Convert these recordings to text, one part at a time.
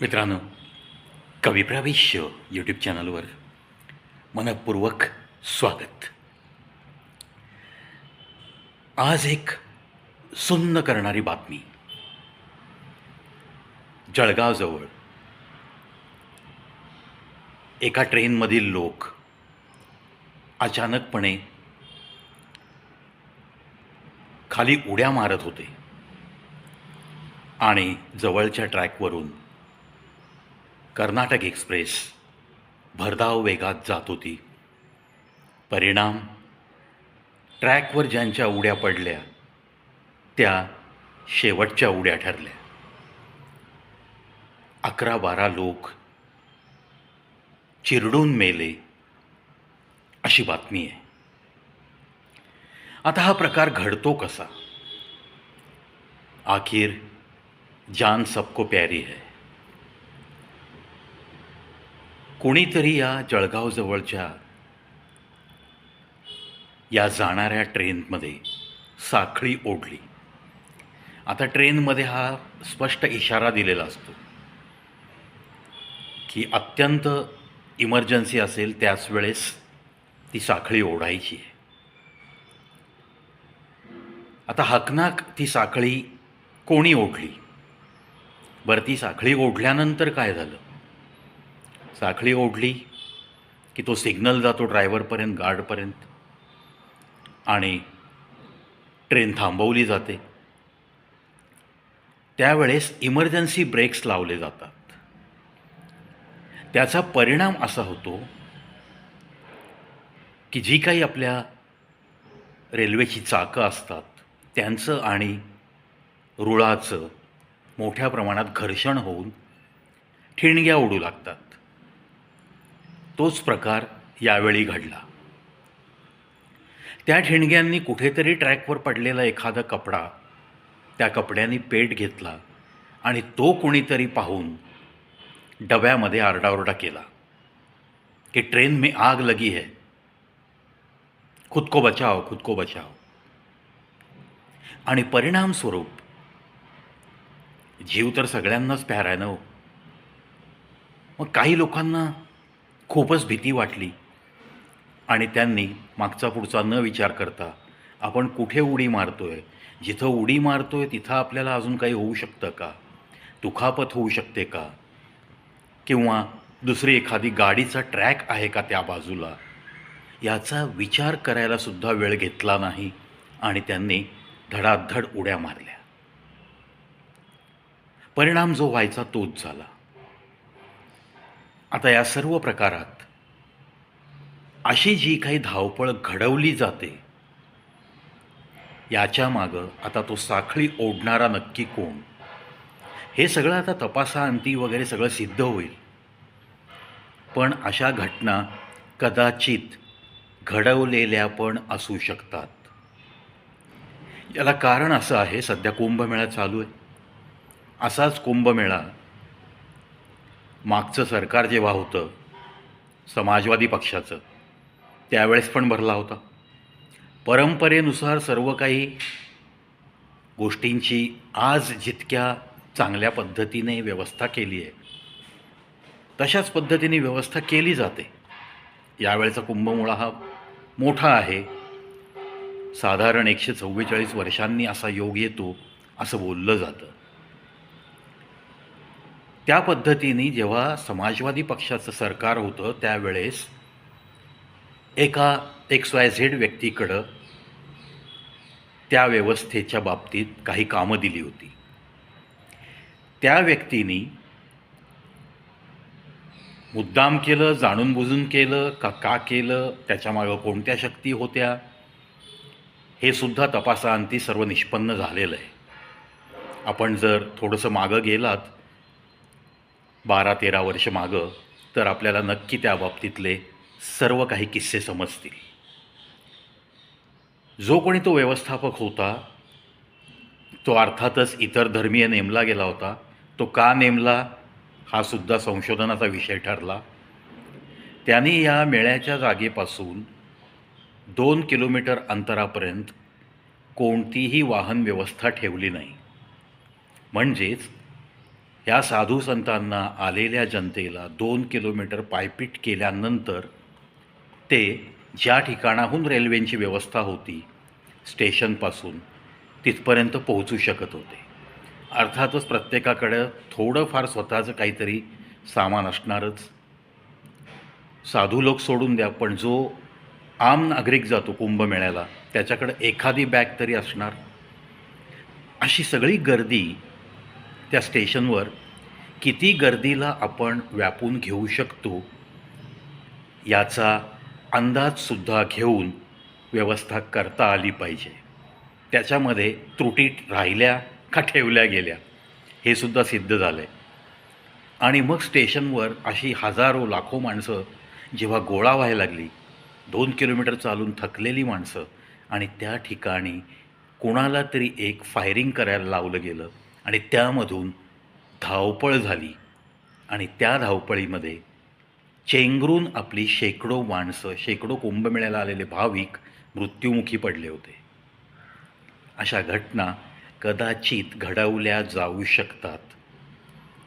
मित्रांनो कविप्रवेश यूट्यूब चॅनलवर मनपूर्वक स्वागत. आज एक सुन्न करणारी बातमी. जळगावजवळ एका ट्रेनमधील लोक अचानकपणे खाली उड्या मारत होते आणि जवळच्या ट्रॅकवरून कर्नाटक एक्सप्रेस. भरधाव वेगात जात होती. परिणाम? ट्रॅकवर ज्यांच्या उड्या पडल्या त्या शेवटच्या उड्या ठरल्या. अकरा बारा लोक चिरडून मेले अशी बातमी आहे. आता हा प्रकार घडतो कसा? आखिर जान सबको प्यारी है. कोणीतरी या जळगावजवळच्या या जाणाऱ्या ट्रेनमध्ये साखळी ओढली. आता ट्रेनमध्ये हा स्पष्ट इशारा दिलेला असतो की अत्यंत इमर्जन्सी असेल त्याच वेळेस ती साखळी ओढायची आहे. आता हकनाक ती साखळी कोणी ओढली? बरं ती साखळी ओढल्यानंतर काय झालं? साखळी ओढली की तो सिग्नल जातो ड्रायव्हरपर्यंत गार्डपर्यंत. आणि ट्रेन थांबवली जाते. त्यावेळेस इमर्जन्सी ब्रेक्स लावले जातात. त्याचा परिणाम असा होतो की जी काही आपल्या रेल्वेची चाकं असतात त्यांचं आणि रुळाचं मोठ्या प्रमाणात घर्षण होऊन ठिणग्या उडू लागतात. तोच प्रकार यावेळी घडला. त्या ठिणग्यांनी कुठेतरी ट्रॅकवर पडलेला एखादा कपडा त्या कपड्यांनी पेट घेतला आणि तो कोणीतरी पाहून डब्यामध्ये आरडाओरडा केला की ट्रेन में आग लगी है. खुद को बचाओ खुद को बचाओ. आणि परिणामस्वरूप जीव तर सगळ्यांनाच प्याराय ना हो. मग काही लोकांना खूपच भीती वाटली. आणि त्यांनी मागचा पुढचा न विचार करता आपण कुठे उडी मारतो आहे जिथं उडी मारतो आहे तिथं आपल्याला अजून काही होऊ शकतं का? दुखापत होऊ शकते का? किंवा दुसरी एखादी गाडीचा ट्रॅक आहे का त्या बाजूला? याचा विचार करायलासुद्धा वेळ घेतला नाही आणि त्यांनी धडाधड उड्या मारल्या. परिणाम जो व्हायचा तोच झाला. आता या सर्व प्रकारात अशी जी काही धावपळ घडवली जाते याच्या मागं आता तो साखळी ओढणारा नक्की कोण? हे सगळं आता तपासाअंती वगैरे सगळं सिद्ध होईल. पण अशा घटना कदाचित घडवलेल्या पण असू शकतात. याला कारण असं आहे सध्या कुंभमेळा चालू आहे. असाच कुंभमेळा मागचं सरकार जेव्हा होतं समाजवादी पक्षाचं त्यावेळेस पण भरला होता. परंपरेनुसार सर्व काही गोष्टींची आज जितक्या चांगल्या पद्धतीने व्यवस्था केली आहे तशाच पद्धतीने व्यवस्था केली जाते. यावेळेचा कुंभमेळा हा मोठा आहे. साधारण एकशे चव्वेचाळीस वर्षांनी असा योग येतो असं बोललं जातं. त्या पद्धतीने जेव्हा समाजवादी पक्षाचं सरकार होतं त्यावेळेस एका एक्स वाय झेड व्यक्तीकडं त्या व्यवस्थेच्या बाबतीत काही कामं दिली होती. त्या व्यक्तीने मुद्दाम केलं जाणून बुजून केलं का का केलं त्याच्यामागं कोणत्या शक्ती होत्या हे सुद्धा तपासाअंती सर्व निष्पन्न झालेलं आहे. आपण जर थोडंसं मागं गेलात बारा तेरा वर्ष मागं तर आपल्याला नक्की त्या बाबतीतले सर्व काही किस्से समजतील. जो कोणी तो व्यवस्थापक होता तो अर्थातच इतर धर्मीय नेमला गेला होता तो का नेमला हा सुद्धा संशोधनाचा विषय ठरला. त्यांनी या मेळ्याच्या जागेपासून दोन किलोमीटर अंतरापर्यंत कोणतीही वाहन व्यवस्था ठेवली नाही. म्हणजेच ह्या साधू संतांना आलेल्या जनतेला दोन किलोमीटर पायपीट केल्यानंतर ते ज्या ठिकाणाहून रेल्वेची व्यवस्था होती स्टेशनपासून तिथपर्यंत पोहोचू शकत होते. अर्थातच प्रत्येकाकडं थोडंफार स्वतःचं काहीतरी सामान असणारच. साधू लोक सोडून द्या पण जो आम नागरिक जातो कुंभमेळ्याला त्याच्याकडं एखादी बॅग तरी असणार. अशी सगळी गर्दी त्या स्टेशनवर किती गर्दीला आपण व्यापून घेऊ शकतो याचा अंदाजसुद्धा घेऊन व्यवस्था करता आली पाहिजे. त्याच्यामध्ये त्रुटी राहिल्या का ठेवल्या गेल्या हे सुद्धा सिद्ध झालं आहे आणि मग स्टेशनवर अशी हजारो लाखो माणसं जेव्हा गोळा व्हायला लागली दोन किलोमीटर चालून थकलेली माणसं आणि त्या ठिकाणी कोणाला तरी एक फायरिंग करायला लावलं गेलं आणि त्यामधून धावपळ झाली. आणि त्या धावपळीमध्ये चेंगरून आपली शेकडो माणसं शेकडो कुंभमेळ्याला आलेले भाविक मृत्युमुखी पडले होते. अशा घटना कदाचित घडवल्या जाऊ शकतात.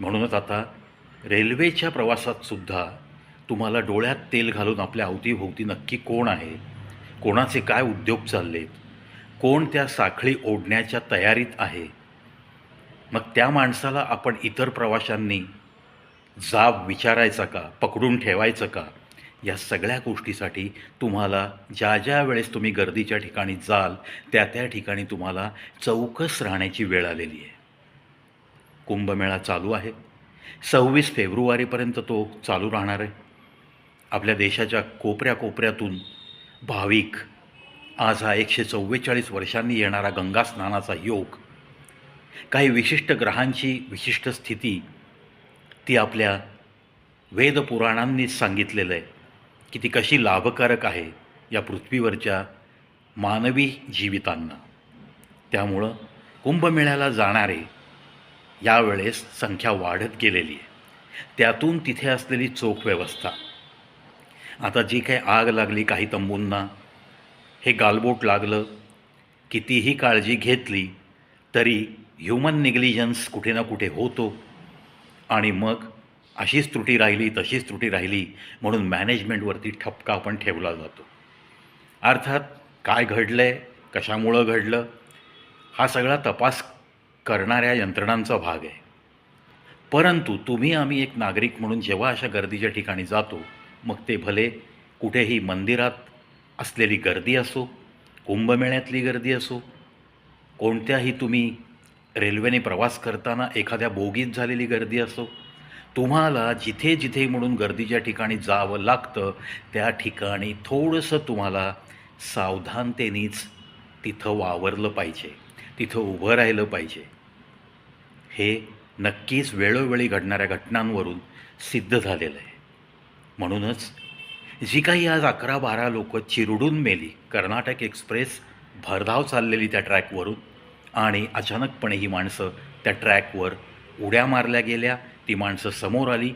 म्हणूनच आता रेल्वेच्या प्रवासात सुद्धा तुम्हाला डोळ्यात तेल घालून आपल्या अवतीभोवती नक्की कोण आहे? कोणाचे काय उद्योग चाललेत? कोण त्या साखळी ओढण्याच्या तयारीत आहे? मग त्या माणसाला आपण इतर प्रवाशांनी जाब विचारायचा का पकडून ठेवायचं का या सगळ्या गोष्टीसाठी तुम्हाला ज्या ज्या वेळेस तुम्ही गर्दीच्या ठिकाणी जाल त्या त्या ठिकाणी तुम्हाला चौकस राहण्याची वेळ आलेली आहे. कुंभमेळा चालू आहे. सव्वीस फेब्रुवारीपर्यंत तो चालू राहणार आहे. आपल्या देशाच्या कोपऱ्या कोपऱ्यातून भाविक आज हा एकशे चव्वेचाळीस वर्षांनी येणारा गंगा स्नानाचा योग काही विशिष्ट ग्रहांची विशिष्ट स्थिती ती आपल्या वेदपुराणांनीच सांगितलेलं आहे की ती कशी लाभकारक आहे या पृथ्वीवरच्या मानवी जीवितांना. त्यामुळं कुंभमेळ्याला जाणारे यावेळेस संख्या वाढत गेलेली आहे. त्यातून तिथे असलेली चोख व्यवस्था. आता जी काही आग लागली काही तंबूंना हे गालबोट लागलं कितीही काळजी घेतली तरी ह्युमन निग्लिजन्स कुठे ना कुठे होतो. आणि मग अशीच त्रुटी राहिली तशीच त्रुटी राहिली म्हणून मॅनेजमेंटवरती ठपका आपण ठेवला जातो. अर्थात काय घडलं आहे कशामुळं घडलं हा सगळा तपास करणाऱ्या यंत्रणांचा भाग आहे. परंतु तुम्ही आम्ही एक नागरिक म्हणून जेव्हा अशा गर्दीच्या ठिकाणी जातो मग ते भले कुठेही मंदिरात असलेली गर्दी असो कुंभमेळ्यातली गर्दी असो कोणत्याही तुम्ही रेल्वेने प्रवास करताना एखाद्या बोगीत झालेली गर्दी असो तुम्हाला जिथे जिथे म्हणून गर्दीच्या ठिकाणी जावं लागतं त्या ठिकाणी थोडंसं तुम्हाला सावधानतेनेच तिथं वावरलं पाहिजे तिथं उभं राहिलं पाहिजे. हे नक्कीच वेळोवेळी घडणाऱ्या घटनांवरून सिद्ध झालेलं आहे. म्हणूनच जी काही आज अकरा बारा लोकं चिरडून मेली कर्नाटक एक्सप्रेस भरधाव चाललेली त्या ट्रॅकवरून आणि अचानकपणे ही माणसं त्या ट्रॅकवर उड्या मारल्या गेल्या. ती माणसं समोर आली.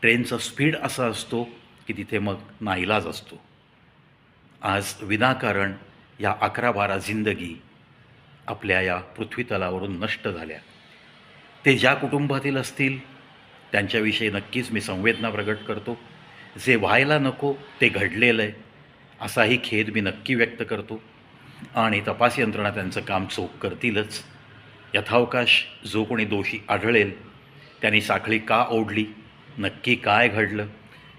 ट्रेनचा स्पीड असा असतो की तिथे मग नाईलाज असतो. आज विनाकारण या अकरा बारा जिंदगी आपल्या या पृथ्वीतलावरून नष्ट झाल्या. ते ज्या कुटुंबातील असतील त्यांच्याविषयी नक्कीच मी संवेदना प्रकट करतो. जे व्हायला नको ते घडलेलं आहे असाही खेद मी नक्की व्यक्त करतो. आणि तपास यंत्रणा त्यांचं काम चोख करतीलच. यथावकाश जो कोणी दोषी आढळेल त्यांनी साखळी का ओढली नक्की काय घडलं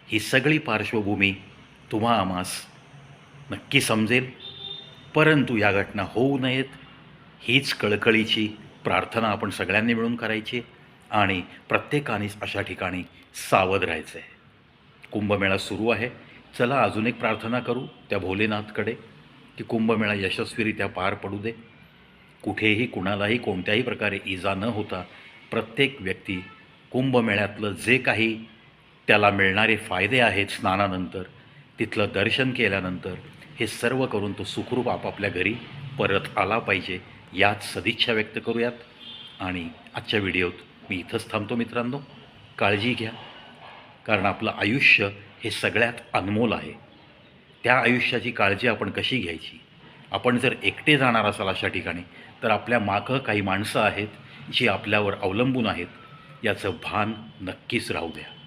ही सगळी पार्श्वभूमी तुम्हा आम्हास नक्की समजेल. परंतु या घटना होऊ नयेत हीच कळकळीची प्रार्थना आपण सगळ्यांनी मिळून करायची आणि प्रत्येकानेच अशा ठिकाणी सावध राहायचं आहे कुंभमेळा सुरू आहे. चला अजून एक प्रार्थना करू त्या भोलेनाथकडे. की कुंभमेळा यशस्वीरित्या पार पडू दे. कुठेही कुणालाही कोणत्याही प्रकारे इजा न होता प्रत्येक व्यक्ती कुंभमेळ्यातलं जे काही त्याला मिळणारे फायदे आहेत स्नानानंतर तिथलं दर्शन केल्यानंतर हे सर्व करून तो सुखरूप आपापल्या घरी परत आला पाहिजे यात सदिच्छा व्यक्त करूयात. आणि आजच्या व्हिडिओत मी इथंच थांबतो मित्रांनो. काळजी घ्या कारण आपलं आयुष्य हे सगळ्यात अनमोल आहे. त्या आयुष्याची काळजी आपण कशी घ्यायची? आपण जर एकटे जाणार असाल अशा ठिकाणी तर आपल्या मागं काही माणसं आहेत जी आपल्यावर अवलंबून आहेत. याचं भान नक्कीच राहू द्या.